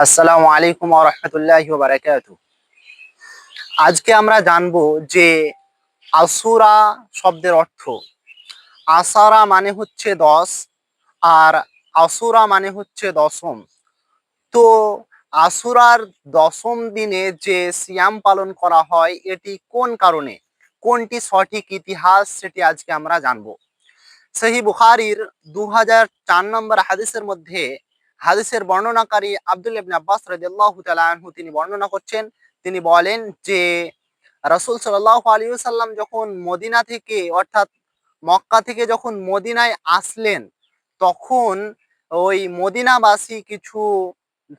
আসসালামু আলাইকুম রহমতুল্লাহ বারাকাত আজকে আমরা জানব যে আসুরা শব্দের অর্থ, আসারা মানে হচ্ছে দশ আর আসুরা মানে হচ্ছে দশম। তো আসুরার দশম দিনে যে সিয়াম পালন করা হয়, এটি কোন কারণে? কোনটি সঠিক ইতিহাস সেটি আজকে আমরা জানব। সহি বুখারির দু হাজার চার নম্বর হাদিসের মধ্যে হাদিসের বর্ণনাকারী আব্দুল ইবনে আব্বাস রাদিয়াল্লাহু তাআলা আনহু তিনি বর্ণনা করছেন, তিনি বলেন যে রাসূল সাল্লাল্লাহু আলাইহি সাল্লাম যখন মদিনা থেকে, অর্থাৎ মক্কা থেকে যখন মদিনায় আসলেন, তখন ওই মদিনাবাসী কিছু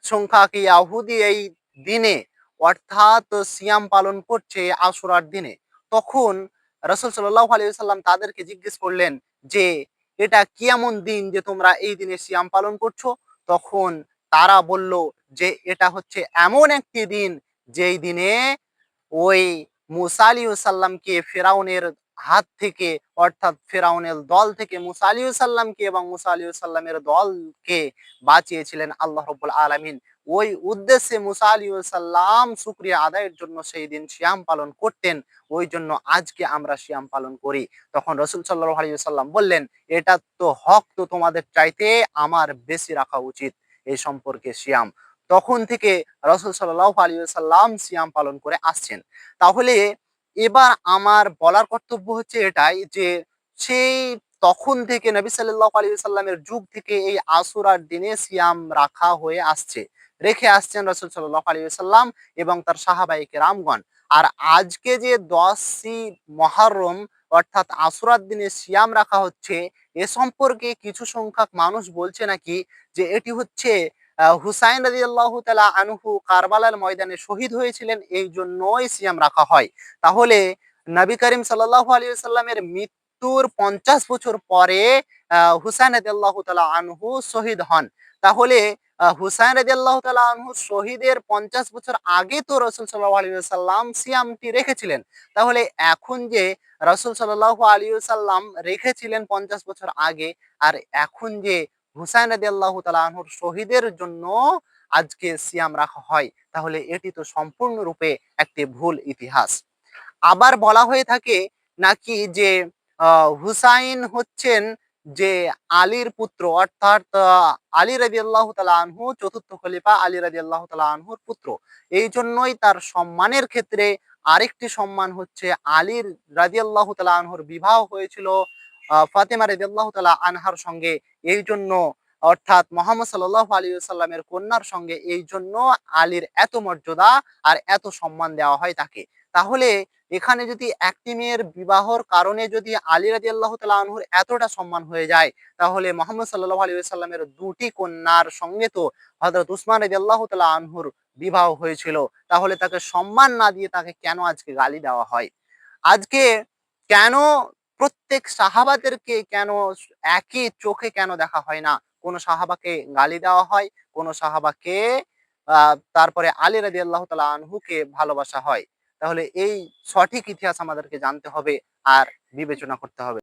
সংখ্যক ইয়াহুদি এই দিনে, অর্থাৎ সিয়াম পালন করছে আশুরার দিনে, তখন রসুল সাল্লাল্লাহু আলাইহি সাল্লাম তাদেরকে জিজ্ঞেস করলেন যে, এটা কি এমন দিন যে তোমরা এই দিনে সিয়াম পালন করছ? তখন তারা বলল যে, এটা হচ্ছে এমন একটি দিন যেই দিনে ওই মুসা আলী সাল্লামকে ফেরাউনের হাত থেকে, অর্থাৎ ফেরাউনের দল থেকে মুসালিউসাল্লামকে এবং মুসালিউসাল্লামের দলকে বাঁচিয়েছিলেন আল্লাহ রব্বুল আলমিন। ওই উদ্দেশ্যে মুসা আলী সাল্লাম আদায়ের জন্য সেই দিন শ্যাম পালন করতেন, ওই জন্য আজকে আমরা শ্যাম পালন করি। তখন রসুল সাল্লাহ আলী সাল্লাম বললেন, এটা তো হক তো তোমাদের চাইতে আমার বেশি রাখা উচিত এই সম্পর্কে শ্যাম তখন থেকে রসুল সাল্লাহ আলী সাল্লাম সিয়াম পালন করে আসছেন। তাহলে এবার আমার বলার কর্তব্য হচ্ছে এটাই যে, সেই তখন থেকে নবী সাল্লাহ আলী সাল্লামের যুগ থেকে এই আসুরার দিনে সিয়াম রাখা হয়ে আসছে। রেখে আসছেন রসুল সাল্লাহ আলী সাল্লাম এবং তার সাহাবাইকে রামগণ আর আজকে যে দশই মহারম, অর্থাৎ আসুরার দিনে সিয়াম রাখা হচ্ছে, এ সম্পর্কে কিছু সংখ্যক মানুষ বলছে নাকি যে এটি হচ্ছে হুসাইন রাজি আল্লাহ তালা আনহু কারবালার ময়দানে শহীদ হয়েছিলেন এই জন্যই সিয়াম রাখা হয়। তাহলে নবী করিম সাল্লাহ আলী সাল্লামের মৃত্যুর পঞ্চাশ বছর পরে হুসাইন রাজি আল্লাহ তালা আনহু শহীদ হন। তাহলে হুসাইন রাজি আল্লাহ তালা আনহু শহীদের পঞ্চাশ বছর আগে তো রসুল সাল্লাহ আলী সাল্লাম সিয়ামটি রেখেছিলেন। তাহলে এখন যে রসুল সাল্লাহ আলী সাল্লাম রেখেছিলেন পঞ্চাশ বছর আগে, আর এখন যে হুসাইন রাজি আল্লাহ তালাহুর শহীদের জন্য আজকে সিয়াম রাখা হয়, তাহলে এটি তো সম্পূর্ণরূপে একটি ভুল ইতিহাস। আবার বলা হয়ে থাকে নাকি যে হুসাইন হচ্ছেন যে আলীর পুত্র, অর্থাৎ আলী রাজি আল্লাহ আনহু, চতুর্থ খলিফা আলী রাজি আল্লাহ আনহুর পুত্র। এই জন্যই তার সম্মানের ক্ষেত্রে আরেকটি সম্মান হচ্ছে আলীর রাজি আল্লাহ আনহুর বিবাহ হয়েছিল ফাতেমা রেদিয়াল্লাহ তালা আনহার সঙ্গে। এই জন্য, অর্থাৎ মোহাম্মদ সাল্লাহ আলী সাল্লামের কন্যার সঙ্গে এই জন্য আলীর এত মর্যাদা আর এত সম্মান দেওয়া হয় তাকে। তাহলে এখানে যদি একটি মেয়ের বিবাহর কারণে যদি আলী রাজি আল্লাহ আনহুর এতটা সম্মান হয়ে যায়, তাহলে মোহাম্মদ সাল্লাহ আলী সাল্লামের দুটি কন্যার সঙ্গে তো হজরত উসমান রাজি আল্লাহ আনহুর বিবাহ হয়েছিল। তাহলে তাকে সম্মান না দিয়ে তাকে কেন আজকে গালি দেওয়া হয়? আজকে কেন প্রত্যেক সাহাবাদেরকে কেন একই চোখে কেন দেখা হয় না? কোন সাহাবাকে গালি দেওয়া হয়, কোন সাহাবাকে তারপরে আলী রাজি আল্লাহ তালা আনহুকে ভালোবাসা হয়। তাহলে এই সঠিক ইতিহাস আমাদেরকে জানতে হবে আর বিবেচনা করতে হবে।